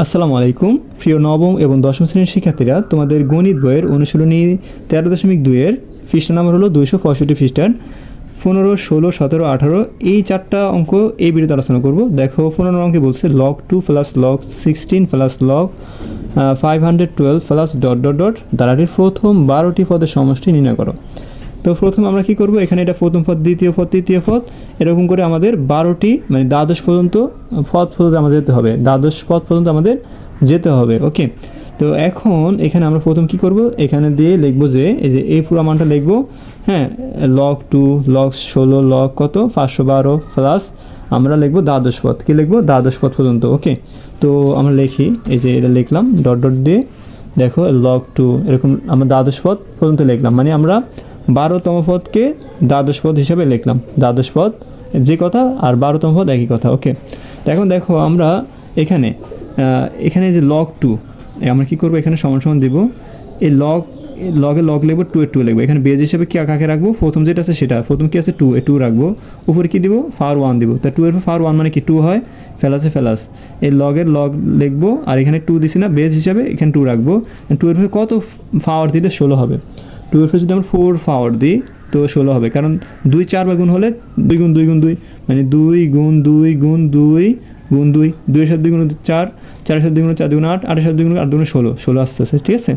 আসসালামু আলাইকুম। প্রিয় নবম এবং দশম শ্রেণির শিক্ষার্থীরা, তোমাদের গণিত বইয়ের অনুশীলনী তেরো দশমিক দুইয়ের পৃষ্ঠা নাম্বার হলো দুইশো পঁয়ষট্টি পৃষ্ঠার পনেরো, ষোলো, সতেরো, আঠারো। এই চারটা অঙ্ক এই ভিডিওতে আলোচনা করব। দেখো, পনেরো অঙ্কে বলছে log two plus log sixteen plus log five hundred twelve plus dot dot dot দ্বারাটির প্রথম বারোটি পদের সমষ্টি নির্ণয় করো। তো প্রথম আমরা কি করব? এখানে এটা প্রথম পদ, দ্বিতীয় পদ, তৃতীয় পদ, এরকম করে আমাদের বারোটি মানে দ্বাদশ পর্যন্ত পদ পর্যন্ত আমাদের যেতে হবে। দ্বাদশ পদ পর্যন্ত আমাদের যেতে হবে ওকে তো এখন এখানে আমরা প্রথম কি করব? এখানে দিয়ে লিখব যে, এই যে এই পুরো মানটা লিখব হ্যাঁ লক টু লক ষোলো লক কত? পাঁচশো বারো প্লাস আমরা লিখব দ্বাদশ পথ কী লিখব? দ্বাদশ পথ পর্যন্ত ওকে তো আমরা লিখি, এই যে এটা লিখলাম ডট ডট দিয়ে। দেখো লক টু এরকম আমরা দ্বাদশ পথ পর্যন্ত লিখলাম। মানে আমরা বারোতম পদকে দ্বাদশ পদ হিসাবে লিখলাম। দ্বাদশ পদ যে কথা আর বারোতম পদ একই কথা ওকে তো এখন দেখো আমরা এখানে এখানে যে লগ টু আমরা কি করব? এখানে সমান সমান দেবো। এই লগ লগে লগ লিখব টু এর টু লিখব। এখানে বেজ হিসেবে কি, কাকে রাখব? প্রথম যেটা আছে সেটা। প্রথম কী আছে? টু এ টু রাখব। উপরে কী দিব? ফার ওয়ান দিব। তা টু এর ফার ওয়ান মানে কি? টু হয়। ফেলাসে ফেলাস এই লগের লগ লিখব। আর এখানে টু দিছি না বেজ হিসাবে এখানে টু রাখব। টু এর কত? পাওয়ার দিলে ষোলো হবে। টু এর যদি আমরা ফোর পাওয়ার দিই তো ষোলো হবে কারণ দুই চার বা গুণ হলে দুই গুণ দুই গুণ দুই মানে দুই গুণ দুই গুণ দুই গুণ দুই দুইয়ের সাথে দুই গুণ চার চারের সাথে দুই গুণ চার দুগুণ আট আটের সাথে দুই গুণ আট দুগুণ ষোলো ষোলো আসতেছে ঠিক আছে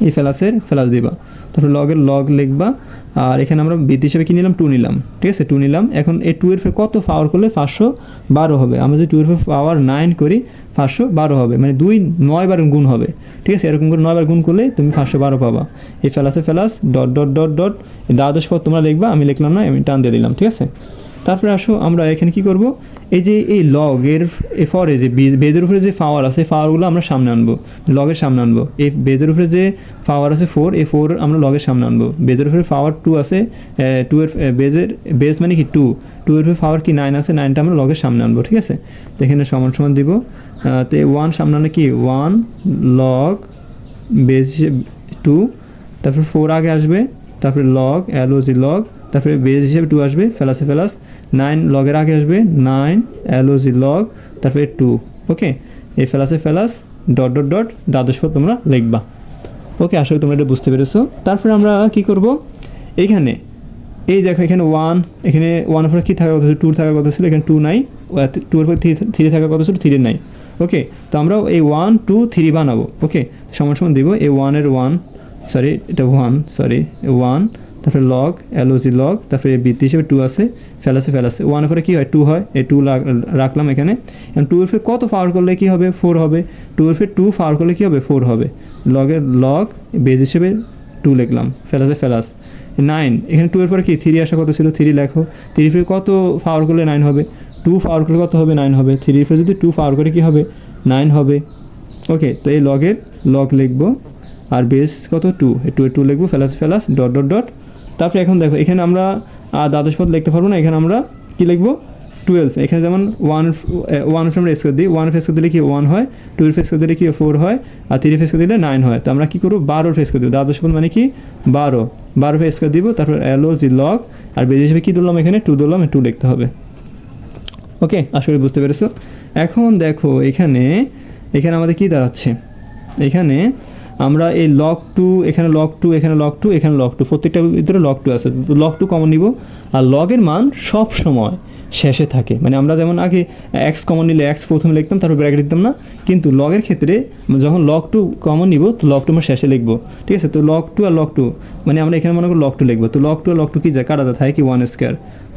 এই ফেলাসের ফেলাস দিবা। তারপর লগের লগ লিখবা। আর এখানে আমরা বৃত্তি হিসেবে কী নিলাম? টু নিলাম। ঠিক আছে? টু নিলাম। এখন এই টু এর ফে কত পাওয়ার করলে পাঁচশো বারো হবে? আমরা যদি টু এর পাওয়ার নাইন করি, পাঁচশো বারো হবে। মানে দুই নয় বার গুণ হবে। ঠিক আছে? এরকম করে নয় বার গুণ করলে তুমি পাঁচশো বারো পাবা। এই ফেলাসে plus dot dot dot dot দ্বাদশ পদ তোমরা লিখবা। আমি লিখলাম না, আমি টান দিয়ে দিলাম। ঠিক আছে? তারপরে আসো, আমরা এখানে কি করব? এই যে এই লগের এ ফরে যে বেজের উপরে যে পাওয়ার আছে পাওয়ারগুলো আমরা সামনে আনব, লগের সামনে আনব। এই বেজের উপরে যে পাওয়ার আছে ফোর এই ফোর আমরা লগের সামনে আনব। বেজের উপরে পাওয়ার টু আছে টু এর বেজের বেজ মানে কি টু টু এর পাওয়ার কি নাইন আছে নাইনটা আমরা লগের সামনে আনব, ঠিক আছে? তো এখানে সমান সমান দিব। তো ওয়ান সামনে আনলে কি? ওয়ান লগ বেজ টু তারপর ফোর আগে আসবে, তারপরে log L O G log তারপরে বেজ হিসেবে টু আসবে ফেলাসে ফেলাস নাইন লগের আগে আসবে nine L O G log তারপরে টু ওকে এই ফেলাসে ফেলাস ডট ডট ডট দ্বাদশ পদ তোমরা লিখবা ওকে আসলে তোমরা এটা বুঝতে পেরেছ। তারপরে আমরা কি করব? এইখানে এই দেখো এখানে ওয়ান এখানে ওয়ান ফোর কী থাকার কথা ছিল? টু থাকার কথা ছিল, এখানে টু নাই টু ফোর পর থ্রি থাকার কথা ছিল থ্রি নাই ওকে তো আমরা এই ওয়ান টু থ্রি বানাবো ওকে সমান সমান দিব, এই ওয়ানের ওয়ান সরি এটা ওয়ান সরি ওয়ান তারপরে log L O G log তারপরে বৃত্তি হিসেবে টু আছে ফেলাসে ফেলাসে ওয়ানের পরে কী হয়? টু হয়। এই টু রাখলাম এখানে। টু এর ফে কত পাওয়ার করলে কী হবে? ফোর হবে। টু এর ফে টু পাওয়ার করলে কী হবে? ফোর হবে। লগের লগ বেজ হিসেবে টু লিখলাম। ফেলাসে ফেলাস নাইন এখানে টু এর পরে কি? থ্রি আসা কত ছিল? থ্রি লেখো। থ্রি ফে কত পাওয়ার করলে নাইন হবে? টু পাওয়ার করলে কত হবে? নাইন হবে। থ্রি ফে যদি টু পাওয়ার করে কী হবে? নাইন হবে। ওকে তো এই লগের লগ লিখব। আর বেস কত? টু টু টু লিখব। Plus plus dot dot dot তারপরে এখন দেখো, এখানে আমরা দ্বাদশ পদ লিখতে পারব না, এখানে আমরা কী লিখব? টুয়েলভ এখানে যেমন ওয়ান ওয়ান ফ্রেম রেস করে দিই ওয়ান ফেস করে দিলে কি ওয়ান হয়? টু ফেস করে দিলে কি ফোর হয়? আর থ্রি ফেস করে দিলে নাইন হয়। তো আমরা কী করব? বারো ফেস করে দেবো। দ্বাদশ পদ মানে কি? বারো। বারো ফেস করে দিব, তারপর এলো জি লগ আর বেজ হিসেবে কী দিলাম এখানে? টু ধরলাম টু লিখতে হবে। ওকে আশা করি বুঝতে পেরেছ। এখন দেখো, এখানে এখানে আমাদের কি দাঁড়াচ্ছে? এখানে আমরা এই লক টু এখানে লক টু এখানে লক টু এখানে লক টু প্রত্যেকটার ভিতরে লক টু আছে। তো লক টু কমন নিব। আর লগের মান সব সময় শেষে থাকে। মানে আমরা যেমন আগে এক্স কমন নিলে এক্স প্রথমে লিখতাম, তারপর ব্র্যাকেট দিতাম না। কিন্তু লগের ক্ষেত্রে যখন লক টু কমন নিব, তো লক টু আমরা শেষে লিখব। ঠিক আছে? তো লক টু আর লক টু মানে আমরা এখানে মনে করি লক টু লিখব। তো লক টু আর লক টু কি যায়? কাটাতে থাকে কি? ওয়ান স্কোয়ার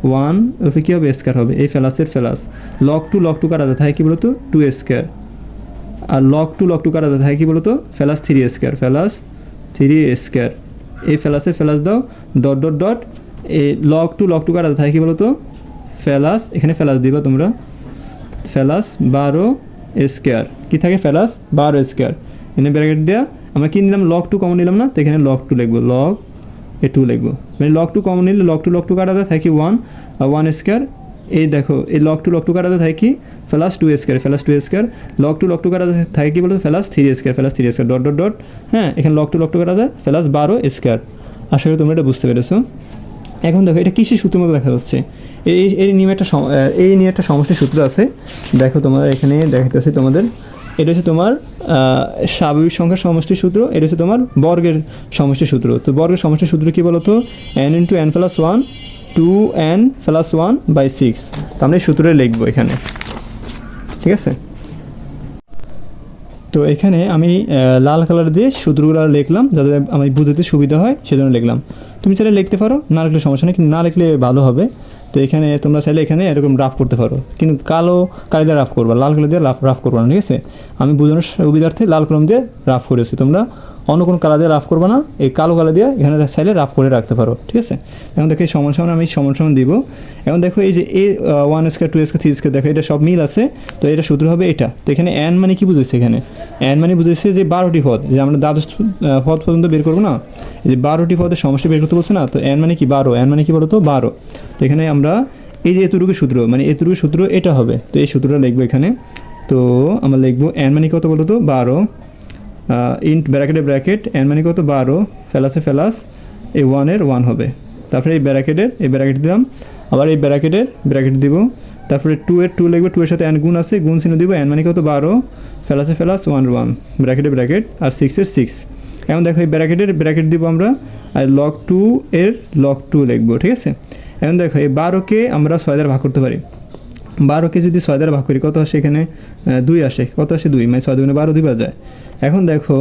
ওয়ান ওপরে কী হবে? স্কোয়ার হবে। এই ফেলাসের plus log two log two কাটাতে থাকে কি বলতো? টু স্কোয়ার আর লক টু লক টু কাটাতে থাকে কি বলতো? Plus three square plus three square এই ফেলাসের ফেলাস দাও ডট ডট ডট এই লক টু লক টু কাটাতে থাকে কি বলতো? ফেলাস, এখানে ফেলাস দিবা তোমরা। ফেলাস বারো স্কোয়ার কি থাকে? ফেলাস বারো স্কোয়ার এখানে ব্র্যাকেট দেওয়া আমরা কী নিলাম? লক টু কমন নিলাম না? তো এখানে লক টু লিখব লক এ টু লিখব। মানে লক টু কমন নিলে লক টু লক টু কাটাতে থাকে ওয়ান আর ওয়ান স্কোয়ার এই দেখো, এই লক টু লক টু কাটাতে থাকে কি? Plus two square plus two square log two log two কাটাতে থাকে কি বলতো? Plus three square plus three square dot dot dot হ্যাঁ এখানে লক টু লক টু কাটাতে ফেলাস বারো স্কোয়ার আশা করি তোমরা এটা বুঝতে পেরেছ। এখন দেখো, এটা কিসের সূত্রের মতো দেখা যাচ্ছে? এই এই নিয়ে একটা এই নিয়ে একটা সমষ্টির সূত্র আছে। দেখো তোমরা এখানে দেখাতেছি তোমাদের। এটা হচ্ছে তোমার স্বাভাবিক সংখ্যার সমষ্টির সূত্র, এটা হচ্ছে তোমার বর্গের সমষ্টির সূত্র। তো বর্গের সমষ্টির সূত্র কী বলো তো n into n plus one two n plus one by six তো আমরা সূত্রে লিখব এখানে। ঠিক আছে? তো এখানে আমি লাল কালার দিয়ে সূত্রগুলো লিখলাম যাতে আমি বুঝতে সুবিধা হয়, সেজন্য লিখলাম। তুমি চাইলে লিখতে পারো, না লিখলে সমস্যা নেই, কিন্তু না লিখলে ভালো হবে। তো এখানে তোমরা চাইলে এখানে এরকম রাফ করতে পারো। কিন্তু কালো কালি দিয়ে রাফ করবা, লাল কালি দিয়ে রাফ রাফ করবা না, ঠিক আছে? আমি বোঝানোর সুবিধার্থে লাল কলম দিয়ে রাফ করেছি তোমরা। অন্য কোনো কালার দিয়ে রাফ করবা না, এই কালো কালার দিয়ে এখানে চাইলে রাফ করে রাখতে পারো, ঠিক আছে? এখন দেখো এই সমান সমান আমি সমান সমান দিব। এখন দেখো এই যে a one square two square three square দেখো এটা সব মিল আছে, তো এটা সূত্র হবে এটা। তো এখানে অ্যান মানে কি বুঝেছে এখানে? অ্যান মানে বুঝেছে যে বারোটি পদ, যে আমরা দ্বাদশ পদ পর্যন্ত বের করব না? এই যে বারোটি পদের সমস্যা বের করতে বলছে না, তো অ্যান মানে কি বারো? অ্যান মানে কি বলো তো বারো। তো এখানে আমরা এই যে এতটুকু সূত্র মানে এতটুকু সূত্র এটা হবে। তো এই সূত্রটা লিখব এখানে। তো আমরা লিখব অ্যান মানে কত বলো তো বারো। ইন্ট ব্র্যাকেটে ব্র্যাকেট এন মানে কত? বারো। ফেলাসে ফেলাস। এই ওয়ানের ওয়ান হবে। তারপরে এই ব্র্যাকেটের, এই ব্র্যাকেট দিলাম। আবার এই ব্র্যাকেটের, ব্র্যাকেট দিব। তারপরে টু এর টু লিখব। টু এর সাথে এন গুণ আছে। গুণ চিহ্ন দিব। এন মানে কত? বারো। ফেলাসে ফেলাস ওয়ান ওয়ান ব্র্যাকেটে ব্র্যাকেট। আর সিক্সের সিক্স এখন দেখো এই ব্র্যাকেটের, ব্র্যাকেট দিব আমরা। আর লক টু এর লক টু লিখব, ঠিক আছে? এখন দেখো এই বারোকে আমরা ছয় দ্বারা ভাগ করতে পারি। বারোকে যদি ছয় দ্বারা ভাগ করি, কত আসে এখানে? দুই আসে। কত আসে দুই? মানে ছয় দুগুণে বারো দিবা যায় এখন দেখো,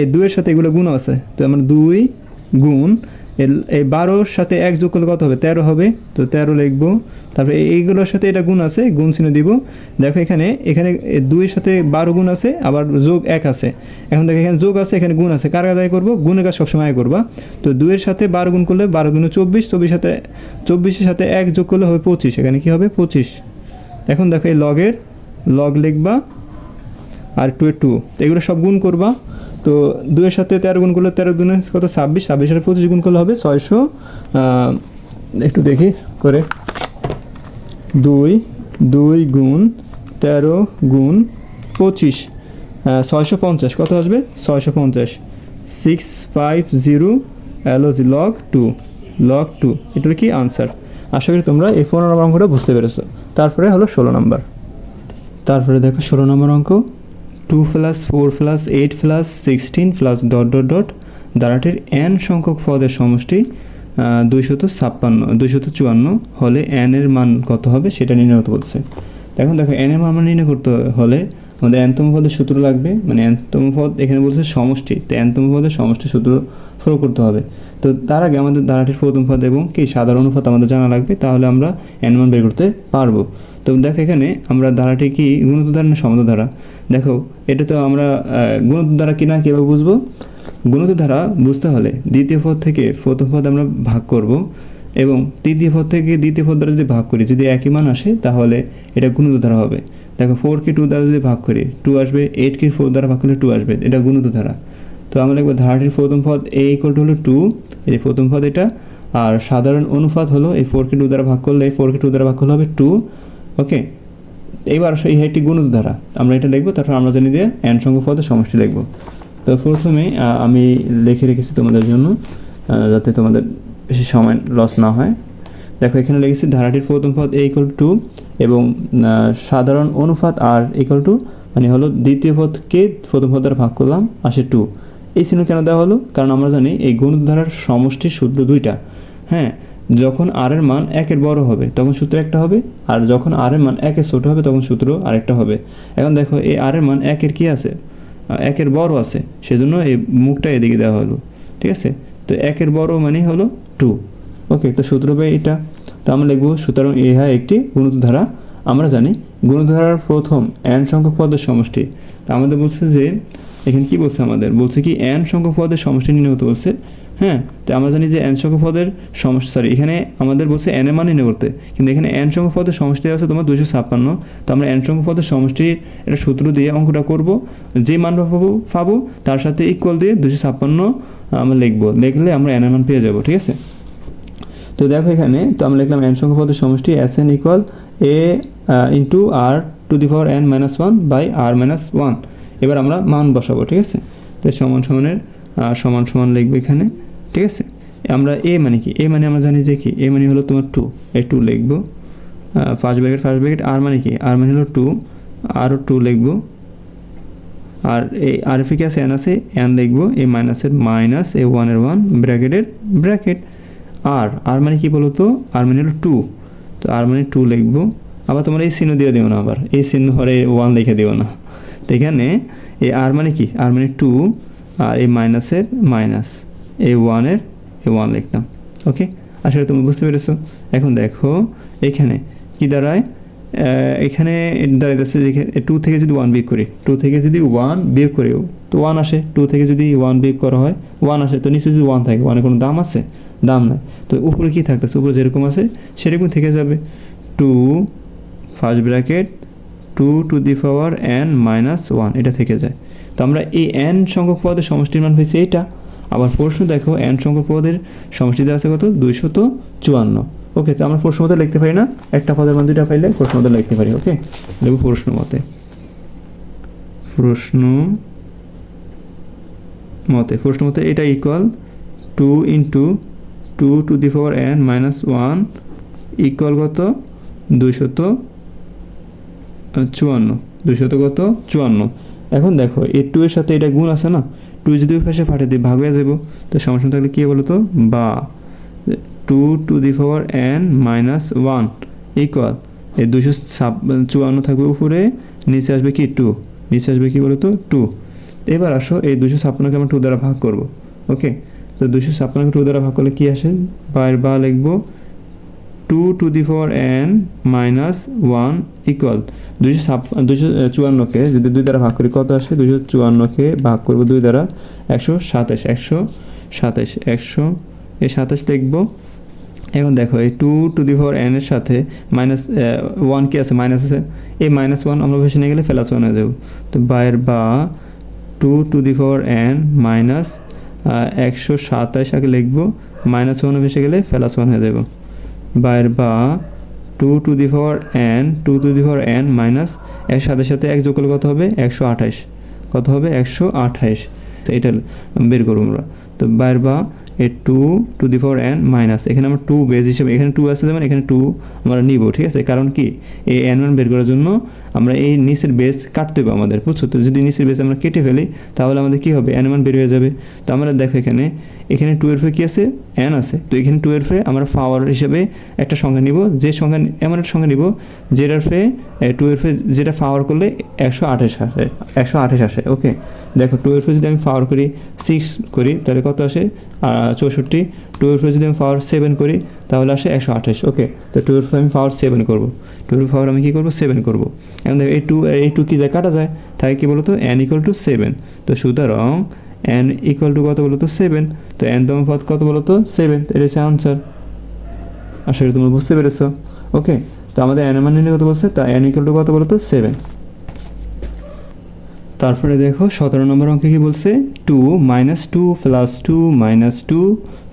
এই দুইয়ের সাথে এগুলো গুণ আছে। তো আমার দুই গুণ এই বারোর সাথে এক যোগ করলে কত হবে? তেরো হবে। তো তেরো লিখব। তারপরে এইগুলোর সাথে এটা গুণ আছে, গুণ চিহ্ন দিব। দেখো এখানে এখানে দুইয়ের সাথে বারো গুণ আছে, আবার যোগ এক আছে। এখন দেখো এখানে যোগ আছে, এখানে গুণ আছে। কার আদায় করব? গুণের কাজ সবসময় আয় করবা। তো দুইয়ের সাথে বারো গুণ করলে বারো গুণ চব্বিশ চব্বিশ সাথে, চব্বিশের সাথে এক যোগ করলে হবে পঁচিশ। এখানে কি হবে? পঁচিশ। এখন দেখো এই লগের, লগ লিখবা আর টু এ টু এগুলো সব গুণ করবা। তো দুইয়ের সাথে তেরো গুণ করলে তেরো দুনে কত? ছাব্বিশ। ছাব্বিশের পঁচিশ গুণ করলে হবে ছয়শো। একটু দেখি করে। দুই দুই গুণ তেরো গুণ পঁচিশ। ছয়শো পঞ্চাশ। কত আসবে? ছয়শো পঞ্চাশ। Six five zero অ্যালোজি log two log two এটা কি আনসার আশা করি তোমরা এই পনেরো নম্বর বুঝতে পেরেছ। তারপরে হলো ষোলো নম্বর। তারপরে দেখো ষোলো নম্বর অঙ্ক। Two plus four plus eight plus sixteen plus dot dot dot দ্বারাটির N সংখ্যক পদের সমষ্টি দুইশত ছাপ্পান্ন, দুইশত চুয়ান্ন হলে এন এর মান কত হবে সেটা নির্ণয় করতে বলছে। এখন দেখো এন এর মান নির্ণয় করতে হলে আমাদের এনতম পদের সূত্র লাগবে। মানে এনতম পদ এখানে বলছে সমষ্টি। তো এনতম পদের সমষ্টি সূত্র প্রয়োগ করতে হবে। তো তার আগে আমাদের ধারাটির প্রথম পদ এবং কি? সাধারণ অনুপাত আমাদের জানা লাগবে, তাহলে আমরা এন মান বের করতে পারব। তো দেখো এখানে আমরা ধারাটি কি? গুণিত ধারা না সমান্ত ধারা দেখো, এটা তো আমরা গুণিত ধারা কিনা কীভাবে বুঝব? গুণিত ধারা বুঝতে হলে দ্বিতীয় পদ থেকে প্রথম পদ আমরা ভাগ করব এবং তৃতীয় পদ থেকে দ্বিতীয় পদ দ্বারা যদি ভাগ করি, যদি একই মান আসে, তাহলে এটা গুণিত ধারা হবে। দেখো ফোর কে টু দ্বারা যদি ভাগ করি টু আসবে এইট কে ফোর দ্বারা ভাগ করলে টু আসবে, এটা গুণিত ধারা তো আমরা লিখব ধারাটির প্রথম পদ এ ইকুয়াল টু হলো টু এই প্রথম পদ এটা, আর সাধারণ অনুপাত হলো এই ফোর কে টু দ্বারা ভাগ করলে ফোর কে টু দ্বারা ভাগ করলে হবে টু ওকে এইবার এই একটি গুণিত ধারা আমরা এটা লিখব, তারপর আমরা জানি দিয়ে এন সংখ্যক পদের সমষ্টি লিখব। তো প্রথমে আমি লিখে রেখেছি তোমাদের জন্য যাতে তোমাদের বেশি সময় লস না হয়। দেখো, এখানে লিখেছি ধারাটির প্রথম পদ এ ইকুয়াল টু এবং সাধারণ অনুপাত আর ইকুয়াল টু মানে হলো দ্বিতীয় পদকে প্রথম পদ দ্বারা ভাগ করলাম, আসে টু এই চিহ্ন কেন দেওয়া হলো? কারণ আমরা জানি এই গুণিত ধারার সমষ্টির সূত্র দুইটা। হ্যাঁ যখন আর এর মান একের বড় হবে, তখন সূত্র একটা হবে। আর যখন আর এর মান একের ছোট হবে, তখন সূত্র আরেকটা হবে। এখন দেখো, এই আর এর মান একের কি আছে? একের বড় আছে। সেজন্য এই মুখটা এদিকে দেওয়া হলো। ঠিক আছে? তো একের বড় মানে হলো টু ওকে, তো সূত্র হবে এটা। তো আমরা লিখব, সুতরাং ইহা একটি গুণিত ধারা আমরা জানি গুণিত ধারার প্রথম এন সংখ্যক পদের সমষ্টি। তা আমাদের বলছে যে এখানে কি বলছে আমাদের? বলছে কি এন সংখ্যক পদের সমষ্টি নির্ণয় করতে বলছে। হ্যাঁ তো আমরা জানি যে এন সংখ্যক পদের সমষ্টি সরি এখানে আমাদের বলছে এন এর মান নির্ণয় করতে। কিন্তু এখানে এন সংখ্যক পদের সমষ্টি আছে তোমার দুশো ছাপ্পান্ন। তো আমরা এন সংখ্যক পদের সমষ্টির একটা সূত্র দিয়ে অঙ্কটা করব। যে মান পাবো পাবো তার সাথে ইকুয়াল দিয়ে দুশো ছাপ্পান্ন আমরা লিখব। লিখলে আমরা এন এর মান পেয়ে যাব, ঠিক আছে? তো দেখো এখানে, তো আমরা লিখলাম এন সংখ্যক পদের সমষ্টি S n equal a into r to the power n minus one by r minus one এবার আমরা মান বসাবো, ঠিক আছে? তো সমান সমানের সমান সমান লিখব এখানে, ঠিক আছে? আমরা এ মানে কি? এ মানে আমরা জানি যে কি? এ মানে হলো তোমার টু এই টু লিখব ফার্স্ট ব্র্যাকেট ফার্স্ট ব্র্যাকেট আর মানে কি? আর মানে হলো টু আরও টু লিখব, আর এই আর এফে কি আছে? এন আছে এন লিখব এ মাইনাসের মাইনাস এ ওয়ানের ওয়ান ব্র্যাকেটের ব্র্যাকেট আর আর মানে কি বলো তো আর মানে হলো টু তো আর মানে টু লিখব, আবার তোমার এই চিহ্ন দিয়ে দিও না আবার, এই চিহ্ন হরে ওয়ান লিখে দিও না। তো এখানে এ আর মানে কি? আর মানে টু আর এই মাইনাসের মাইনাস এ ওয়ানের এ ওয়ান লিখলাম। ওকে আসলে তুমি বুঝতে পেরেছ। এখন দেখো, এখানে কি দাঁড়ায়? এখানে দাঁড়াইতেছে যে টু থেকে যদি ওয়ান বিয়োগ করি। টু থেকে যদি ওয়ান বিয়োগ করি, তো ওয়ান আসে। টু থেকে যদি ওয়ান বিয়োগ করা হয় ওয়ান আসে। তো নিচে যদি ওয়ান থাকে ওয়ানের কোনো দাম আছে? দাম নাই। তো উপরে কী থাকতেছে? উপরে যেরকম আছে সেরকম থেকে যাবে। Two first bracket two to the power n minus one, এটা থেকে যায়। তো আমরা এই এন সংখ্যক পদের সমষ্টির মান পেয়েছি এইটা। আবার প্রশ্ন দেখো, এন সংখ্যক পদের সমষ্টি দেওয়া আছে কত? দুইশত চুয়ান্ন। ওকে, তো আমরা প্রশ্ন মতে লিখতে পারি না? একটা পদের মান দুইটা পাইলে প্রশ্ন মতে লিখতে পারি, ওকে? দেখো প্রশ্ন মতে। প্রশ্ন মতে প্রশ্ন মতে এটা equal to into two to the power n minus one equal কত? দুইশত চুয়ান্ন। দুইশত কত? চুয়ান্ন। এখন দেখো এ টু এর সাথে এটা গুণ আছে না? টু যদি ওই পাশে পাঠিয়ে দিই ভাগ হয়ে যাব তো সমস্যা থাকলে কী বলো তো বা। Two to the power n minus one equal এই দুশো ছাপ চুয়ান্ন থাকবে উপরে, নিচে আসবে কি? টু নিচে আসবে কি বলো তো টু এবার আসো, এই দুশো ছাপ্পান্নকে আমরা টু দ্বারা ভাগ করব। ওকে তো দুশো ছাপ্পান্নকে টু দ্বারা ভাগ করলে কী আসে? বাইর বা লিখব two to the power n minus one equal দুশো ছাপ দুশো চুয়ান্নকে যদি দুই দ্বারা ভাগ করি, কত আসে? দুশো চুয়ান্নকে ভাগ করব দুই দ্বারা একশো সাতাশ একশো সাতাশ, একশো এই সাতাশ লিখব। এখন দেখো, এই two to the power n এর সাথে মাইনাস ওয়ান কি আছে? মাইনাস আছে। এই মাইনাস ওয়ান আমরা ভেসে নিয়ে গেলে প্লাস ওয়ান হয়ে যাব। তো বাইর বা two to the power n minus একশো সাতাশ আগে লিখব। মাইনাস ওয়ান ভেসে গেলে প্লাস ওয়ান হয়ে যাব। বাইর বা two to the power n, two to the power n minus এর সাথে সাথে এক যোগ করলে কত হবে? একশো আঠাশ। কত হবে? একশো আঠাইশ এটা বের করব আমরা। তো বাইর বা a two to the power n minus, এখানে আমরা টু বেজ হিসেবে, এখানে টু আছে যেমন এখানে টু আমরা নিব, ঠিক আছে? কারণ কি? এই এন মান বের করার জন্য আমরা এই নিচের বেস কাটতে হবে আমাদের, বুঝছ? তো যদি নিচের বেস আমরা কেটে ফেলি, তাহলে আমাদের কী হবে? এন মান বের হয়ে যাবে। তো আমরা দেখো এখানে এখানে টুয়েলভে কী আছে? এন আছে। তো এখানে টুয়েলভে আমরা পাওয়ার হিসেবে একটা সংখ্যা নিব, যে সংখ্যা, এমন একটা সংখ্যা নিব, যেটার ফে টুয়েলভে যেটা পাওয়ার করলে একশো আঠাশ আসে, একশো আঠাশ আসে ওকে দেখো টুয়েলভে যদি আমি পাওয়ার করি সিক্স করি, তাহলে কত আসে? চৌষট্টি। টুয়েলভে যদি আমি পাওয়ার সেভেন করি, তাহলে আসে একশো আঠাশ। ওকে তো টুয়েলভে আমি পাওয়ার সেভেন করব। টুয়েলভ পাওয়ার আমি কী করব? সেভেন করব। এখন দেখো, এই টু এই টু কী যায়, কাটা যায়? তাই কী বলতো? এন ইকুয়াল টু সেভেন তো সুতরাং এন ইকুয়াল টু কত বলো তো সেভেন তো এন তম পদ কত বলো তো সেভেন এটা হচ্ছে আনসার আশা করি তোমরা বুঝতে পেরেছ। ওকে তো আমাদের এন মান কত বলছে, তা এন ইকুয়াল টু কত বলো তো সেভেন তারপরে দেখো সতেরো নম্বর অঙ্কে কি বলছে? Two minus two plus two minus two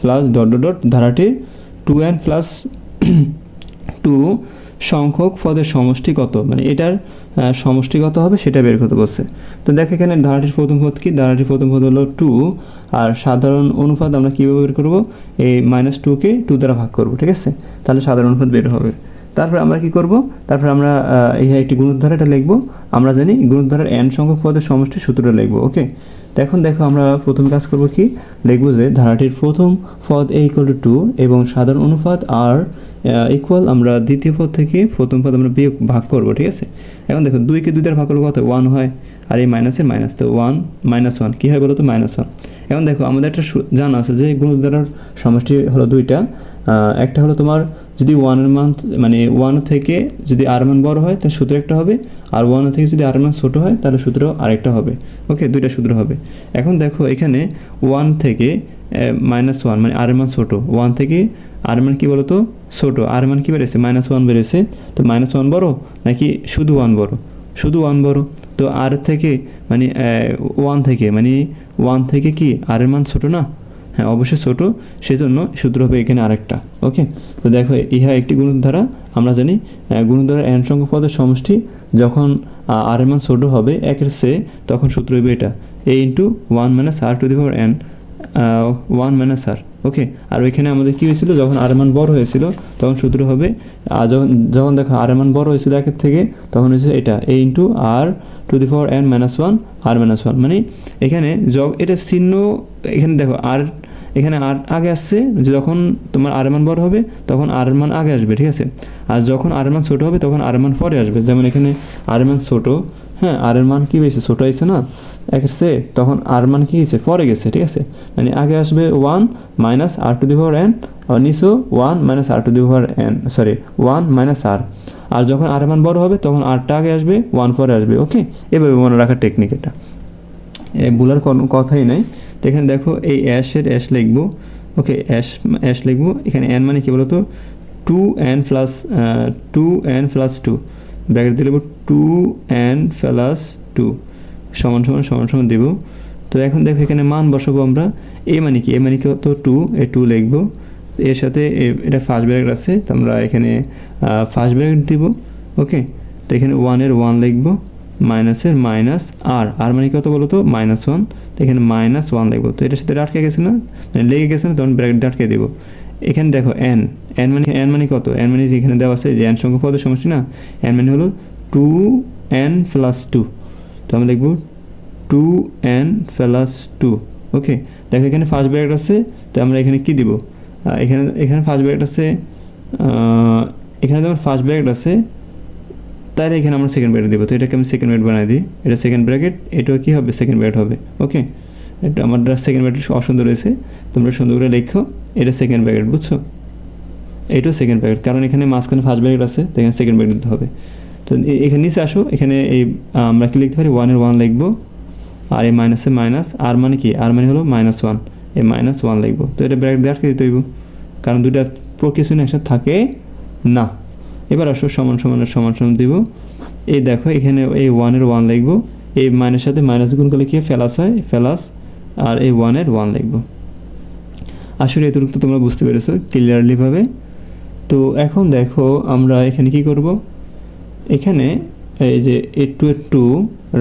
plus dot dot dot ধারাটির two N plus two সংখ্যক পদের সমষ্টি কত? মানে এটার সমষ্টি কত হবে সেটা বের করতে বলছে। তো দেখো এখানে ধারাটির প্রথম পদ কি? ধারাটির প্রথম পদ হলো টু আর সাধারণ অনুপাত আমরা কীভাবে বের করব? এই মাইনাস টুকে টু দ্বারা ভাগ করব, ঠিক আছে? তাহলে সাধারণ অনুপাত বের হবে। তারপরে আমরা কি করব? তারপরে আমরা এই একটি গুণোদ্ধার লিখব। আমরা জানি গুণোদ্ধারের এন সংখ্যক পদের সমষ্টি সূত্রটা লিখব, ওকে? তো এখন দেখো আমরা প্রথম কাজ করব কি? লিখব যে ধারাটির প্রথম পদ এ ইকুয়াল টু এবং সাধারণ অনুপাত আর ইকুয়াল আমরা দ্বিতীয় পদ থেকে প্রথম পদ আমরা বিয়োগ ভাগ করব, ঠিক আছে? এখন দেখো দুইকে দুই দ্বারা ভাগ করলে কত? ওয়ান হয়। আর এই মাইনাসের মাইনাস তো ওয়ান মাইনাস ওয়ান কী হয় বলো তো মাইনাস ওয়ান এখন দেখো আমাদের একটা জানা আছে যে গুণোদ্ধারের সমষ্টি হলো দুইটা একটা হলো তোমার যদি ওয়ানের মান মানে ওয়ান থেকে যদি আর মান বড় হয়, তাহলে সূত্র একটা হবে। আর ওয়ান থেকে যদি আর মান ছোটো হয়, তাহলে সূত্র আরেকটা হবে। ওকে দুইটা সূত্র হবে। এখন দেখো, এখানে ওয়ান থেকে মাইনাস ওয়ান মানে আর মান ছোটো। ওয়ান থেকে আর মান কী বলতো? ছোটো। আর মান কী বেড়েছে? মাইনাস ওয়ান বেড়েছে। তো মাইনাস ওয়ান বড়, নাকি শুধু ওয়ান বড়? শুধু ওয়ান বড়। তো আর থেকে মানে ওয়ান থেকে মানে ওয়ান থেকে কি? আর মান ছোটো না? হ্যাঁ অবশ্যই ছোটো, সেজন্য সূত্র হবে এখানে আরেকটা, ওকে? তো দেখো, ইহা একটি গুণধারা, আমরা জানি গুণধারা এন সংখ্যক পদের সমষ্টি, যখন আর এর মান ছোটো হবে, একের সে, তখন সূত্র হবে এটা a into one minus r to the power n one minus r okay? আর ওইখানে আমাদের কী হয়েছিল, যখন আর মান বড় হয়েছিল, তখন সূত্র হবে যখন যখন দেখো আর মান বড় হয়েছিল একের থেকে, তখন হয়েছে এটা a into r to the power n minus one r minus one মানে এখানে য, এটা চিহ্ন, এখানে দেখো আর এখানে আর আগে আসছে যখন তোমার আর মান বড় হবে, তখন আর মান আগে আসবে, ঠিক আছে? আর যখন আর মান ছোট হবে, তখন আর মান পরে আসবে। যেমন এখানে আর মান ছোট হ্যাঁ আর মান কী হয়েছে? ছোটো হয়েছে না? সে তখন আর মান কী হয়েছে? পরে গেছে, ঠিক আছে? মানে আগে আসবে one minus r to the power n, আর নিচেও one minus r to the power n, sorry, one minus r. আর যখন আর মান বড় হবে, তখন আরটা আগে আসবে, ওয়ান পরে আসবে, ওকে? এভাবে মনে রাখার টেকনিক এটা। ভুলার কোনো কথাই নাই। এখানে দেখো এই অ্যাশের অ্যাশ লিখব। ওকে অ্যাশ অ্যাশ লিখব। এখানে এন মানে কি বলতো? Two n plus two n plus two bracket দিয়ে লিখব টু এন প্লাস টু সমান সমান সমান সমান দেবো। তো এখন দেখো এখানে মান বসাবো আমরা। এ মানে কি? এ মানে কি হতো টু এ টু লিখব। এর সাথে এটা ফার্স্ট ব্র্যাকেট আছে। তো আমরা এখানে ফার্স্ট ব্র্যাকেট দিব। ওকে তো এখানে ওয়ানের ওয়ান লিখব। মাইনাসের মাইনাস আর আর মানে কত বলো তো মাইনাস ওয়ান তো এখানে মাইনাস ওয়ান লিখব। তো এটার সাথে আটকে গেছে না? মানে লেগে গেছে না, তখন ব্র্যাকেট দিয়ে আটকে দেবো। এখানে দেখো এন এন মানে এন মানে কত? এন মানে এখানে দেওয়া আছে যে এন সংখ্যা পদের সমষ্টি না? এন মানে হলো টু এন প্লাস টু তো আমরা লিখব two n plus two okay? দেখো এখানে ফার্স্ট ব্র্যাকেট আছে, তো আমরা এখানে কি দিব? এখানে এখানে ফার্স্ট ব্র্যাকেট আছে এখানে যেমন ফার্স্ট ব্র্যাকেট আছে তাহলে এখানে আমরা সেকেন্ড ব্র্যাকেট দেবো। তো এটাকে আমি সেকেন্ড ব্র্যাকেট বানাই দিই। এটা সেকেন্ড ব্র্যাকেট এটাও কী হবে? সেকেন্ড ব্র্যাকেট হবে। ওকে এটা আমার সেকেন্ড ব্র্যাকেট অসুন্দর রয়েছে। তোমরা সুন্দর করে লেখো। এটা সেকেন্ড ব্র্যাকেট বুঝছ? এটাও সেকেন্ড ব্র্যাকেট কারণ এখানে মাঝখানে ফার্স্ট ব্র্যাকেট আছে, তো এখানে সেকেন্ড ব্র্যাকেট দিতে হবে। তো এখানে নিচে আসো। এখানে এই আমরা কি লিখতে পারি? ওয়ানের ওয়ান লিখব। আর এই মাইনাসে মাইনাস আর মানে কি? আর মানে হলো মাইনাস ওয়ান এই মাইনাস ওয়ান লিখব। তো এটা ব্র্যাকেট দিয়ে আটকে দিতে হইব। কারণ দুইটা প্রক্রিয়া একসাথে থাকে না। এবার আসো সমান সমানের সমান সমান দিব। এই দেখো, এখানে এই ওয়ানের ওয়ান লিখব। এই মাইনের সাথে মাইনাস গুণ করলে কি ফেলাস হয়, ফেলাস। আর এই ওয়ানের ওয়ান লিখব। আসলে এতটুকু তো তোমরা বুঝতে পেরেছ ক্লিয়ারলিভাবে তো এখন দেখো, আমরা এখানে কি করব? এখানে এই যে এ টু এ টু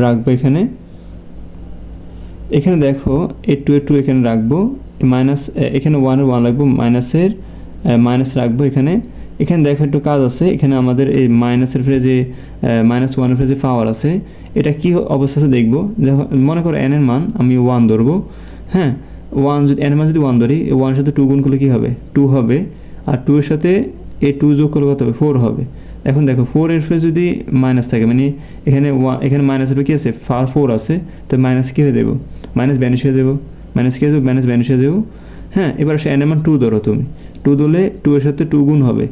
রাখব এখানে। এখানে দেখো এ টু এ টু এখানে রাখব। মাইনাস এখানে ওয়ানের ওয়ান রাখব মাইনাসের মাইনাস রাখব এখানে। এখানে দেখো একটু কাজ আছে। এখানে আমাদের এই মাইনাসের ফ্রে যে মাইনাস ওয়ানের ফ্রে যে পাওয়ার আছে, এটা কি অবস্থা আছে দেখব। দেখো, মনে করো এন এর মান, আমি ওয়ান ধরবো। হ্যাঁ ওয়ান যদি এন মান যদি ওয়ান ধরি ওয়ানের সাথে টু গুণ করলে কী হবে? টু হবে। আর টু এর সাথে এ টু যোগ করলে কত হবে? ফোর হবে। এখন দেখো ফোর এর ফ্রে যদি মাইনাস থাকে মানে এখানে ওয়ান এখানে মাইনাসের কী আছে? ফার ফোর আছে। তো মাইনাস কী হয়ে দেবো? মাইনাস ব্যানিশ হয়ে দেবো। মাইনাস কী হয়ে যাব মাইনাস ব্যানিশ হয়ে যাব হ্যাঁ এবার সে এন এর মান টু ধরো তুমি। টু ধরলে টু এর সাথে টু গুণ হবে।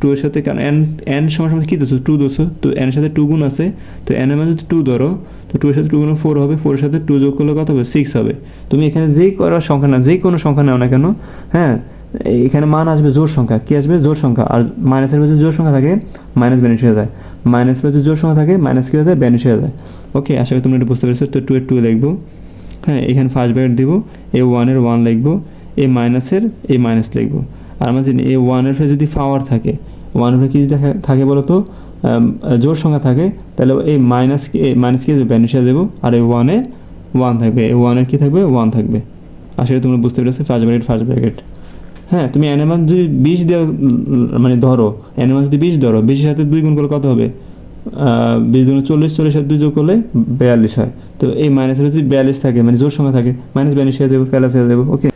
টু এর সাথে কারণ এন এন সময় সময় কী দোছো টু দোছো তো এর সাথে টু গুণ আছে। তো এন এর যদি টু ধরো, তো টু এর সাথে টু গুণ ফোর হবে। ফোরের সাথে টু যোগ করলে কত হবে? সিক্স হবে। তুমি এখানে যেই করার সংখ্যা না যেই কোনো সংখ্যা নাও না কেন হ্যাঁ এখানে মান আসবে জোর সংখ্যা। কি আসবে? জোর সংখ্যা। আর মাইনাসের যদি জোর সংখ্যা থাকে মাইনাস ব্যানিশ হয়ে যায়। মাইনাসের যদি জোর সংখ্যা থাকে মাইনাস কী হয়ে যায়? ব্যানিশ হয়ে যায়। ওকে আশা করি তোমরা এটা বুঝতে পেরেছ। তো টু এর টু লিখব। হ্যাঁ এখানে ফার্স্ট ব্র্যাকেট দিব। এ ওয়ানের ওয়ান লিখব। এ মাইনাসের এ মাইনাস লিখব। আর আমরা জানি এই ওয়ানের ফে যদি পাওয়ার থাকে ওয়ানের ফে কি যদি থাকে- বলো তো জোর সংখ্যা থাকে, তাহলে এই মাইনাস মাইনাস কি ব্যানিশে দেবো, আর এই ওয়ানে ওয়ান থাকবে। এই ওয়ানের কি থাকবে? ওয়ান থাকবে। আসলে তোমরা বুঝতে পেরেছ ফার্স্ট ব্র্যাকেট ফার্স্ট ব্র্যাকেট হ্যাঁ তুমি অ্যানিমাল যদি বিশ দেওয়া মানে ধরো অ্যানিমাল যদি বিশ ধরো, বিশের সাথে দুই গুণ করলে কত হবে? বিশ গুণ চল্লিশ চল্লিশ সাথে দুই যোগ করলে বিয়াল্লিশ হয়। তো এই মাইনাসের যদি বিয়াল্লিশ থাকে মানে জোর সংখ্যা থাকে মাইনাস বিয়াল্লিশ হয়ে যাবে প্যালাস হয়ে যাবে ওকে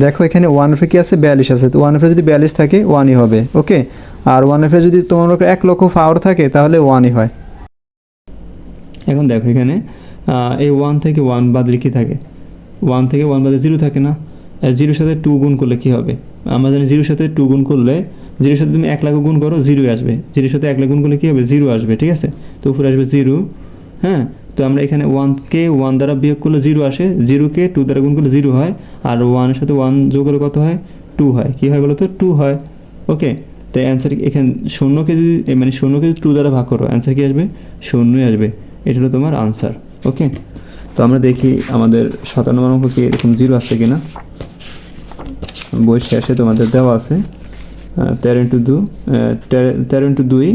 দেখো এখানে ওয়ান এফে কি আছে? বিয়াল্লিশ আছে। তো ওয়ান এফে যদি বিয়াল্লিশ থাকে ওয়ানই হবে ওকে আর ওয়ান এফে যদি তোমার এক লক্ষ পাওয়ার থাকে, তাহলে ওয়ানই হয়। এখন দেখো এখানে এই ওয়ান থেকে ওয়ান বাদ কি থাকে? ওয়ান থেকে ওয়ান বাদে জিরো থাকে না? জিরোর সাথে টু গুণ করলে কি হবে? আমরা জানি জিরোর সাথে টু গুণ করলে জিরোর সাথে তুমি এক লাখ গুণ করো জিরোই আসবে। জিরোর সাথে এক লাখ গুণ করলে কী হবে? জিরো আসবে, ঠিক আছে? তো উপরে আসবে জিরো হ্যাঁ? তো আমরা এখানে ওয়ানকে ওয়ান দ্বারা বিয়োগ করলে জিরো আসে জিরোকে টু দ্বারা গুণ করলে জিরো হয়, আর ওয়ানের সাথে ওয়ান যোগ করলে কত হয়? টু হয়। কী হয় বলো তো টু হয়। ওকে তো অ্যান্সার এখানে শূন্যকে যদি মানে শূন্যকে যদি টু দ্বারা ভাগ করো অ্যান্সার কী আসবে? শূন্যই আসবে। এটা হলো তোমার আনসার ওকে তো আমরা দেখি আমাদের সাতান্ন নম্বর কি এরকম জিরো আসছে কিনা? বই শেষে তোমাদের দেওয়া আছে তেরো ইন্টু দু তেরো ইন্টু দুই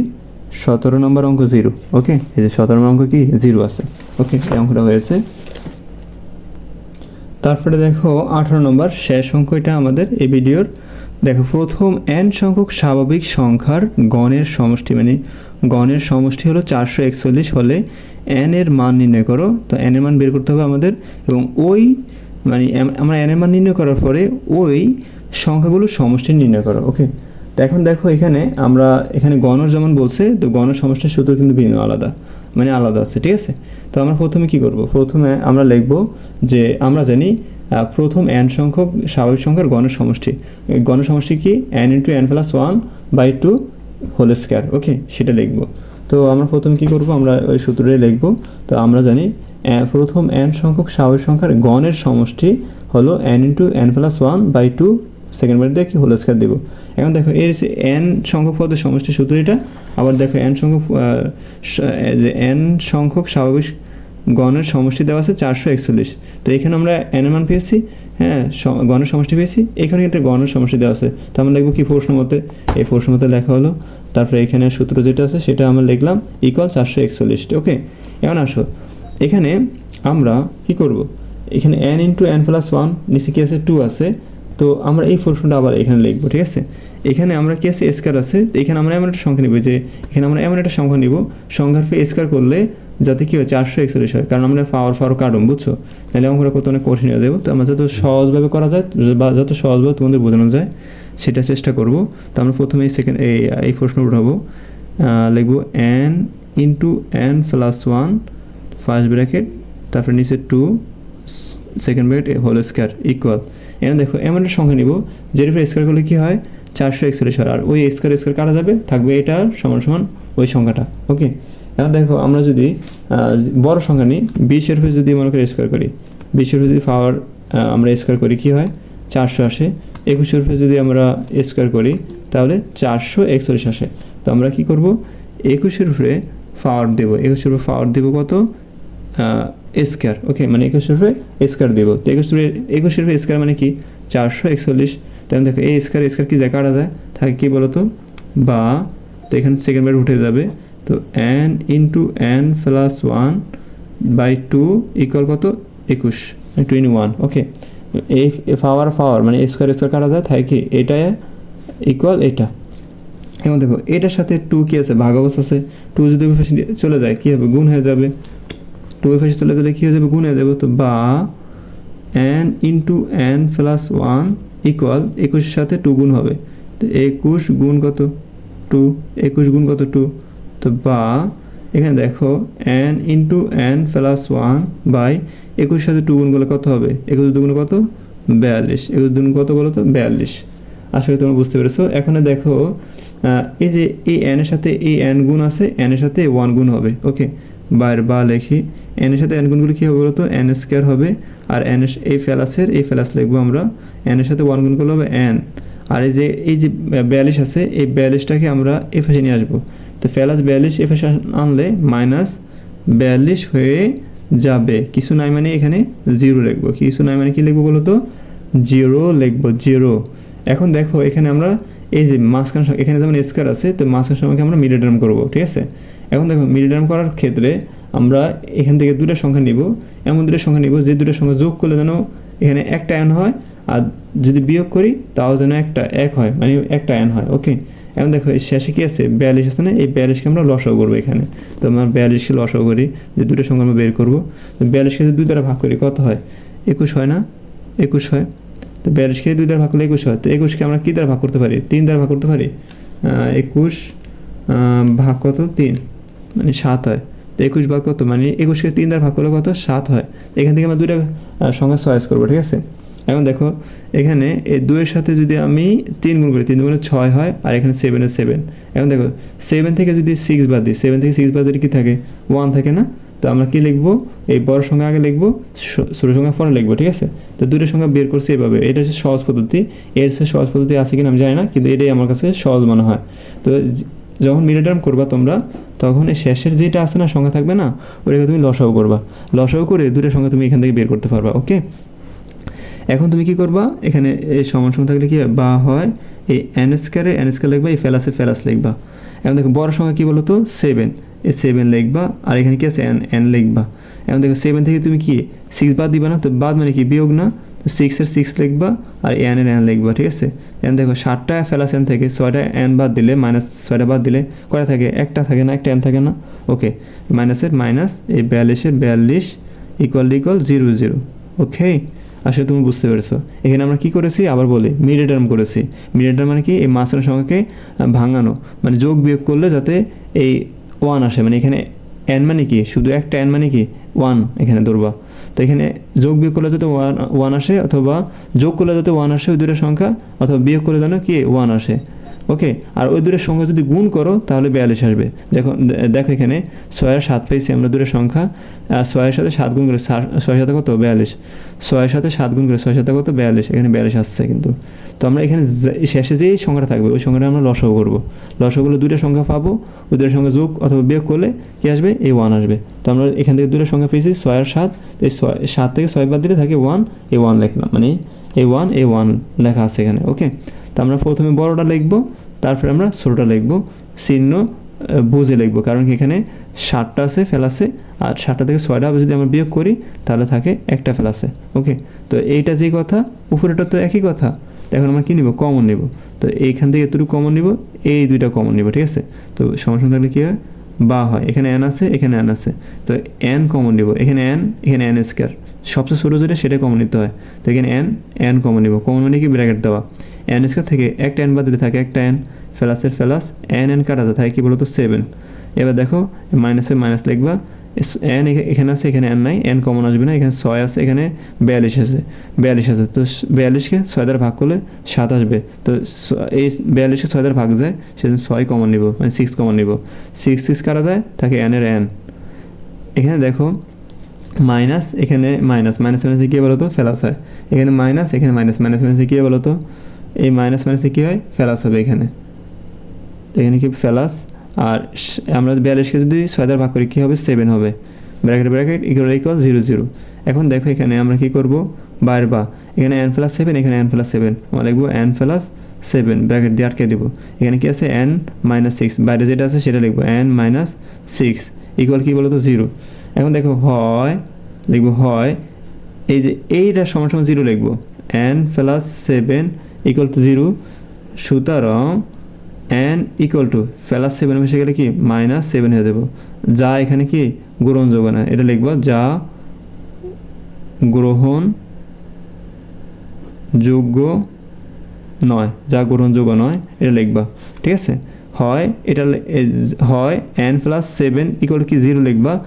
সতেরো নম্বর অঙ্ক জিরো, ওকে? এই যে সতেরো নম্বর অঙ্ক কি? জিরো আছে, ওকে? এই অঙ্কটা হয়েছে। তারপরে দেখো আঠারো নম্বর, শেষ অঙ্ক এটা আমাদের এই ভিডিওর। দেখো, প্রথম এন সংখ্যক স্বাভাবিক সংখ্যার গণের সমষ্টি মানে গণের সমষ্টি হলো চারশো একচল্লিশ হলে এন এর মান নির্ণয় করো। তো এন এর মান বের করতে হবে আমাদের, এবং ওই মানে আমরা এন এর মান নির্ণয় করার পরে ওই সংখ্যাগুলোর সমষ্টি নির্ণয় করো, ওকে? তো এখন দেখো এখানে আমরা, এখানে গণর যেমন বলছে, তো গণ সমষ্টির সূত্র কিন্তু ভিন্ন, আলাদা। মানে আলাদা আছে, ঠিক আছে? তো আমরা প্রথমে কি করব? প্রথমে আমরা লিখব যে, আমরা জানি প্রথম এন সংখ্যক স্বাভাবিক সংখ্যার গণের সমষ্টি। গণের সমষ্টি কি? N into n plus one by two whole square okay সেটা লিখব। তো আমরা প্রথমে কি করব? আমরা ওই সূত্রটাই লিখব। তো আমরা জানি প্রথম এন সংখ্যক স্বাভাবিক সংখ্যার গণের সমষ্টি হলো n into n plus one by two second bracket দিয়ে কি হোল স্কোয়ার দেবো। এখন দেখো, এর এন সংখ্যক পদের সমষ্টি সূত্র এটা, আবার দেখো এন সংখ্যক যে এন সংখ্যক স্বাভাবিক গণের সমষ্টি দেওয়া আছে চারশো একচল্লিশ। তো এখানে আমরা এন এর মান পেয়েছি হ্যাঁ গণের সমষ্টি পেয়েছি, এখানে একটা গণের সমষ্টি দেওয়া আছে। তো আমরা লিখব কি প্রশ্ন মতে, এই প্রশ্ন মতে লেখা হলো। তারপরে এখানে সূত্র যেটা আছে, সেটা আমরা লিখলাম ইকুয়াল চারশো একচল্লিশ ওকে এখন আসো, এখানে আমরা কি করব? এখানে n into n plus one নিচে কি আছে? টু আছে। তো আমরা এই প্রশ্নটা আবার এখানে লিখব, ঠিক আছে? এখানে আমরা কি আছে? স্কোয়ার আছে। এখানে আমরা এমন একটা সংখ্যা নিব যে, এখানে আমরা এমন একটা সংখ্যা নিব, সংখ্যার ফে স্কোয়ার করলে যাতে কি হয়, চারশো একচল্লিশ হয় কারণ আমরা পাওয়ার ফাওয়ার কাটুম বুঝছ? তাহলে অঙ্কটা কত অনেক কঠিন হয়ে যাবে। তো আমরা যত সহজভাবে করা যায়, বা যত সহজভাবে তোমাদের বোঝানো যায়, সেটা চেষ্টা করব। তো আমরা প্রথমে সেকেন্ড এই এই প্রশ্ন উঠাবো। লিখব n into n plus one first bracket তারপরে নিচে two second bracket whole square equal এখানে দেখো, এমন একটা সংখ্যা নিব যেটার উপরে স্কোয়ার করলে কী হয়? চারশো একচল্লিশ হয় আর ওই স্কোয়ার স্কোয়ার কাটা যাবে, থাকবে এটা সমান সমান ওই সংখ্যাটা ওকে এখন দেখো, আমরা যদি বড় সংখ্যা নিই বিশের উপরে যদি মনে করি স্কোয়ার করি বিশের উপরে যদি পাওয়ার আমরা স্কোয়ার করি, কী হয়? চারশো আসে। একুশের উপরে যদি আমরা স্কোয়ার করি, তাহলে চারশো একচল্লিশ আসে। তো আমরা কি করব? একুশের উপরে পাওয়ার দেবো। একুশের উপরে পাওয়ার দেবো কত? স্কোয়ার ওকে মানে একুশের উপরে স্কোয়ার দেবো। তো একুশের একুশের উপরে স্কোয়ার মানে কি? চারশো একচল্লিশ। তাহলে দেখো, এই স্কোয়ার স্কোয়ার কি যায় কাটা যায়? থাকে কি বলতো? বা, তো এখানে সেকেন্ড বার উঠে যাবে। তো n into n plus one by two equal কত? একুশ টোয়েন্টি ওয়ান ওকে এই পাওয়ার পাওয়ার মানে স্কোয়ার স্কোয়ার কাটা যায়, থাকে কি? এটা ইকুয়াল এটা। এখন দেখো, এটার সাথে টু কি আছে? ভাগাবস আছে। টু যদি চলে যায়, কী হবে? গুণ হয়ে যাবে। ওই পাশে চলে গেলে কী হয়ে যাবে? গুণ হয়ে যাবে। তো বা n into n plus one equal একুশের সাথে টু গুণ হবে। তো একুশ গুণ কত? টু একুশ গুণ কত? টু তো বা এখানে দেখো n into n plus one by একুশের সাথে টু গুণ করলে কত হবে? একুশ দুগুণ কত? বিয়াল্লিশ। একুশ দুগুণ কত বলো তো? বিয়াল্লিশ। করি তোমরা বুঝতে পেরেছ। এখানে দেখো এই যে এই এন এর সাথে এই এন গুণ আছে এন এর সাথে ওয়ান গুণ হবে। ওকে বাইর বা লেখি। এন এর সাথে এন গুণগুলো কী হবে বলতো? এন স্কোয়ার হবে। আর এন এই ফেলাসের এই ফেলাস লিখব আমরা। এন এর সাথে ওয়ান গুণ করলে হবে এন আর এই যে এই যে বিয়াল্লিশ আছে, এই বিয়াল্লিশটাকে আমরা এ পাশে নিয়ে আসব। তো ফেলাস বিয়াল্লিশ এ পাশে আনলে মাইনাস বিয়াল্লিশ হয়ে যাবে। কিছু নাই মানে এখানে জিরো লিখব। কিছু নাই মানে কি লিখব বলো জিরো লিখব জিরো এখন দেখো, এখানে আমরা এই যে মাঝখান, এখানে যেমন স্কোয়ার আছে, তো মাঝখান সময়কে আমরা মিডিল টার্ম করব, ঠিক আছে? এখন দেখো মিডিল টার্ম করার ক্ষেত্রে আমরা এখান থেকে দুটো সংখ্যা নিব। এমন দুটো সংখ্যা নিব যে দুটো সংখ্যা যোগ করলে যেন এখানে একটা অ্যান হয় আর যদি বিয়োগ করি তাও যেন একটা এক হয় মানে একটা অ্যান হয় ওকে এখন দেখো শেষে কি আছে? বিয়াল্লিশ আছে না? এই বিয়াল্লিশকে আমরা লসাও করব এখানে। তো আমরা বিয়াল্লিশকে লসাও করি, যে দুটো সংখ্যা আমরা বের করব। তো বিয়াল্লিশকে যদি দুই দ্বারা ভাগ করি, কত হয়? একুশ হয় না? একুশ হয়। তো বিয়াল্লিশকে দুই দ্বারা ভাগ করলে একুশ হয়। তো একুশকে আমরা কী দ্বারা ভাগ করতে পারি? তিন দ্বারা ভাগ করতে পারি? একুশ ভাগ কত? তিন। মানে সাত হয়। তো একুশ ভাগ কত? মানে একুশকে তিন দ্বারা ভাগ করলে কত? সাত হয়। এখান থেকে আমরা দুইটা সংখ্যা চয়েস করব, ঠিক আছে? এখন দেখো, এখানে এই দুইয়ের সাথে যদি আমি তিন গুণ করি, তিন গুণে ছয় হয়, আর এখানে সেভেনের সেভেন এখন দেখো সেভেন থেকে যদি সিক্স বাদ দিই সেভেন থেকে সিক্স বাদ দিলে কী থাকে? ওয়ান থাকে না? তো আমরা কি লিখব? এই বড় সংখ্যা আগে লিখব ছোট সংখ্যা পরে লিখব, ঠিক আছে? তো দুটো সংখ্যা বের করছি এভাবে। এটা হচ্ছে সহজ পদ্ধতি। এর সহজ পদ্ধতি আছে কিনা আমি জানি না, কিন্তু এটাই আমার কাছে সহজ মনে হয়। তো যখন মিডল টার্ম করবা তোমরা, তখন এই শেষের যেটা আছে না সংখ্যা থাকবে না ওটাকে তুমি লসাও করবা। লসাও করে দুটো সংখ্যা তুমি এখান থেকে বের করতে পারবা, ওকে? এখন তুমি কি করবা? এখানে এই সমান সমান থাকলে কি বা হয় এই এন স্কোয়ারে এন স্কোয়ার লিখবা, এই ফেলাসে ফেলাস লিখবা। এখন দেখো, বড় সংখ্যা কী বলো তো সেভেন এই সেভেন লিখবা, আর এখানে কি আছে? এন এন লিখবা। এখন দেখো সেভেন থেকে তুমি কি? সিক্স বাদ দিবা না, তো বাদ মানে কি? বিয়োগ না। সিক্সের সিক্স লিখবা আর এন এর এন লিখবা, ঠিক আছে? এখন দেখো সাতটা ফেলাস এন থেকে ছয়টা এন বাদ দিলে মাইনাস ছয়টা বাদ দিলে কয়টা থাকে? একটা থাকে না, একটা এন থাকে না? ওকে মাইনাসের মাইনাস এই বিয়াল্লিশের বিয়াল্লিশ equal equal zero zero okay আসলে তুমি বুঝতে পেরেছ। এখানে আমরা কি করেছি? আবার বলি মিডিয়া টার্ম করেছি। মিডিয়া টার্ম মানে কি? এই মাসের সংখ্যাকে ভাঙানো। মানে যোগ বিয়োগ করলে যাতে এই ওয়ান আসে। মানে এখানে এন মানে কি? শুধু একটা এন মানে কি? ওয়ান এখানে ধরবা। তো এখানে যোগ বিয়োগ করলে যাতে ওয়ান ওয়ান আসে অথবা যোগ করলে যাতে ওয়ান আসে ওই দুটো সংখ্যা, অথবা বিয়োগ করলে যেন কি, ওয়ান আসে। ওকে, আর ওই দুটোর সংখ্যা যদি গুণ করো, তাহলে বিয়াল্লিশ আসবে। দেখো দেখো এখানে ছয় আর সাত পেয়েছি আমরা দুটোর সংখ্যা ছয়ের সাথে সাত গুণ করে ছয়ের সাথে কত? বিয়াল্লিশ। ছয়ের সাথে সাত গুণ করে ছয়ের সাথে কত? বিয়াল্লিশ। এখানে বিয়াল্লিশ আসছে কিন্তু। তো আমরা এখানে শেষে যেই সংখ্যাটা থাকবে, ওই সংখ্যাটা আমরা লসও করব। লসগুলো দুটো সংখ্যা পাবো, ওই দুটো সংখ্যা যোগ অথবা বিয়োগ করলে কী আসবে? এই ওয়ান আসবে। তো আমরা এখান থেকে দুটো সংখ্যা পেয়েছি ছয় আর সাত। এই ছয়, সাত থেকে ছয় বাদ দিলে থাকে ওয়ান এই ওয়ান লিখলাম। মানে এই ওয়ান এই ওয়ান লেখা আছে এখানে, ওকে? তো আমরা প্রথমে বড়টা লিখব, তারপরে আমরা ছোটোটা লিখব, চিহ্ন বুঝে লিখব, কারণ কি এখানে ষাটটা আছে ফেলাসে আর ষাটটা থেকে ছয়টা যদি আমরা বিয়োগ করি, তাহলে থাকে একটা ফেলাসে ওকে? তো এইটা যে কথা উপরেটা তো একই কথা এখন আমরা কী নিব? কমন নিব। তো এইখান থেকে এতটুকু কমন নিব, এই দুইটা কমন নিব, ঠিক আছে? তো সমস্যা থাকলে কী হয়? বা হয়। এখানে এন আছে, এখানে এন আছে। তো এন কমন নিব, এখানে এন এখানে এন স্কোয়ার সবচেয়ে ছোটো যেটা, সেটা কমন নিতে হয়। তো এখানে এন এন কমন নিব। কমন মানে কি? ব্র্যাকেট দেওয়া। এন স্কোয়ার থেকে একটা এন বাদ দিলে থাকে একটা এন ফেলাসের ফেলাস এন এন কাটাতে থাকে কি বলতো? সেভেন এবার দেখো মাইনাসে মাইনাস লিখবা এন এখানে আছে, এখানে এন নাই এন কমন আসবে না, এখানে ছয় আছে, এখানে বিয়াল্লিশ আছে বিয়াল্লিশ আছে। তো বিয়াল্লিশকে ছয় দ্বারা ভাগ করলে সাত আসবে। তো এই বিয়াল্লিশকে ছয় দ্বারা ভাগ যায়, সেজন্য ছয় কমন নিব মানে সিক্স কমন নিব। সিক্স সিক্স কাটা যায় থাকে এনের এন এখানে দেখো মাইনাস এখানে মাইনাস মাইনাস মাইনাসে কী বলতো? ফেলাস হয়। এখানে মাইনাস এখানে মাইনাস মাইনাস মাইনাসে কী বলো তো এই মাইনাস মাইনাসে কী হয়? ফেলাস হবে এখানে। তো এখানে কি ফেলাস আর আমরা বিয়াল্লিশকে যদি ছয় ভাগ করি, কী হবে? সেভেন হবে। Bracket bracket equal equal zero zero এখন দেখো এখানে আমরা কী করব? বাইর বা। এখানে এন প্লাস সেভেন এখানে এন প্লাস সেভেন আমরা লিখব এন প্লাস সেভেন ব্র্যাকেট দিয়ে আটকে দেবো। এখানে কি আছে? এন মাইনাস সিক্স বাইরে যেটা আছে, সেটা লিখব। এন মাইনাস সিক্স ইকুয়াল কী বলো তো জিরো এখন দেখো হয়, লিখব হয়। এই যে, এইটা সমান সমান জিরো লিখব। N plus seven equal to zero সুতরাং n equal to plus seven মিশে গেলে কি? মাইনাস সেভেন হয়ে যাব। যা এখানে কি? গ্রহণযোগ্য না। এটা লিখব, যা গ্রহণ যোগ্য নয়। যা গ্রহণযোগ্য নয়, এটা লিখবা। ঠিক আছে? হয়, এটা হয় এন প্লাস সেভেন ইকুয়াল কি? জিরো লিখবা।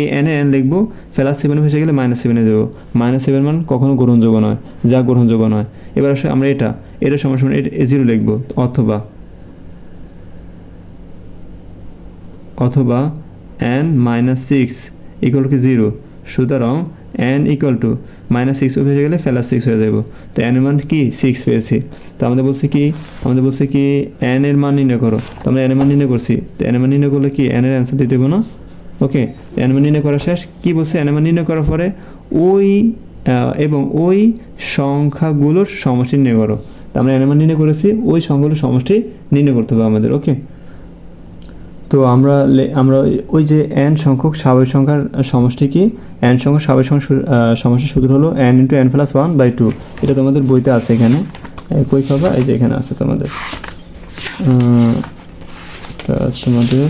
এ এন এন লিখব প্লাস সেভেন ভেসে গেলে মাইনাস সেভেনে যাব। মাইনাস সেভেন মান কখনো গ্রহণযোগ্য নয়, যা গ্রহণযোগ্য নয়। এবার আসলে আমরা এটা এটা সমান সমান এটা জিরো লিখব, অথবা অথবা এন মাইনাস সিক্স ইকুয়াল কি জিরো সুতরাং n equal to minus six হয়ে গেলে প্লাস সিক্স হয়ে যাব। তো এন এর মান কি? সিক্স পেয়েছি। তো আমাদের বলছে কি? আমাদের বলছে কি এন এর মান নির্ণয় করো। তো আমরা এন এর মান নির্ণয় করছি। তো এন এর মান নির্ণয় করলে কি? এন এর অ্যান্সার দিতে দেবো না? ওকে মান নির্ণয় করা শেষ। কি বলছে? এর নির্ণয় করার পরে ওই এবং ওই সংখ্যাগুলোর সমষ্টি নির্ণয় করো। তো আমরা এর নির্ণয় করেছি ওই সংখ্যাগুলোর সমষ্টি নির্ণয় করতে হবে আমাদের ওকে? তো আমরা আমরা ওই- যে এন সংখ্যক স্বাভাবিক সংখ্যার সমষ্টি কি? এন সংখ্যক স্বাভাবিক সংখ্যার সূ- আহ, সমষ্টির সূত্র হলো n into n plus one by two এটা তোমাদের বইতে আছে এখানে। এই কই খাবা? এই যে এখানে আছে তোমাদের। তোমাদের।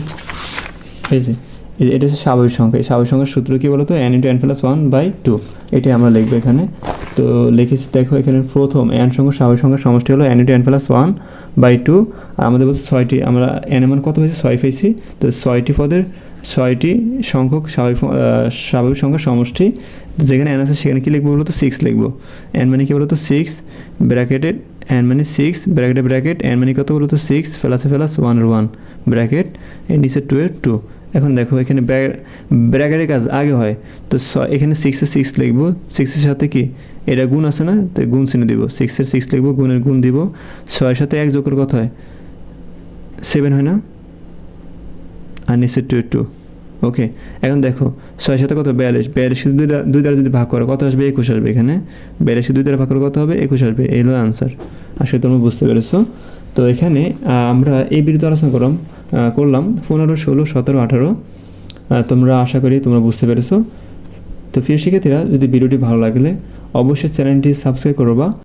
এই যে এটা হচ্ছে স্বাভাবিক সংখ্যা। এই স্বাভাবিক সংখ্যার সূত্র কি বলতো? N into n plus one by two এটাই আমরা লিখব এখানে। তো লিখেছি, দেখো এখানে প্রথম এন সংখ্যক স্বাভাবিক সংখ্যার সমষ্টি হলো n into n plus one by two আর আমাদের বলছে ছয়টি, আমরা এন এমন কত হয়েছে ছয় পেয়েছি। তো ছয়টি পদের ছয়টি সংখ্যক স্বাভাবিক স্বাভাবিক সংখ্যার সমষ্টি। যেখানে এন আছে সেখানে কি লিখব বলতো? সিক্স লিখব। এন মানে কি বলতো? সিক্স ব্র্যাকেটেড এন মানে সিক্স ব্র্যাকেটে ব্র্যাকেট এন মানে কত বলতো? সিক্স ফেলাসে ফেলাস ওয়ান ওয়ান ব্র্যাকেট এর নিচে টু এর টু এখন দেখো, এখানে ব্র্যাকেটের কাজ আগে হয়। তো এখানে সিক্সে সিক্স লিখব। সিক্সের সাথে কি? এটা গুণ আছে না? তো গুণ চিহ্ন দিব। সিক্সের সিক্স লিখব, গুণের গুণ দিব। ছয়ের সাথে এক যোগের কথা হয়? সেভেন হয় না? আর নিশ্চয় টু টু ওকে এখন দেখো, ছয়ের সাথে কত? বিয়াল্লিশ। বিয়াল্লিশকে দুই দুই দ্বারা যদি ভাগ করো, কত আসবে? একুশ আসবে এখানে। বিয়াল্লিশকে দুই দ্বারা ভাগ করো, কত হবে? একুশ আসবে। এই হলো আনসার আসলে তোমরা বুঝতে পেরেছ। তো এখানে আমরা এই বিরুদ্ধে আলোচনা করলাম। করলাম। পনেরো, ষোলো, সতেরো, আঠারো তোমরা আশা করি তোমরা বুঝতে পেরেছ। তো ফির শিক্ষার্থীরা, যদি ভিডিওটি ভালো লাগলে, অবশ্যই চ্যানেলটি সাবস্ক্রাইব করবা।